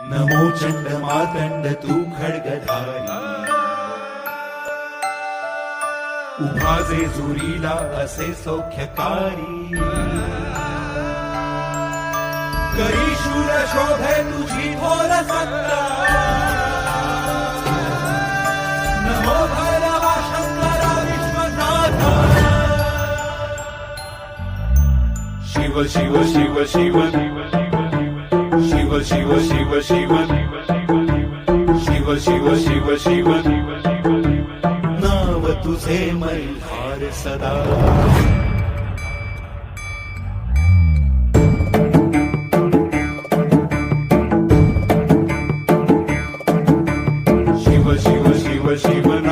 नमो चंड मातंड तू खडगधारी. उभाजे जुरीला असे सौख्यकारी. करी शूर शोभे तुझी थोर सत्ता. नमो भैरवा शंकरा विश्वनाथा. Shiv Shiv Shiv Shiv Shiv. Shiva, Shiva, Shiva, Shiva. Shiva, Shiva, Shiva, Shiva. नाव तुझे मल्हार सदा Shiva, Shiva, Shiva.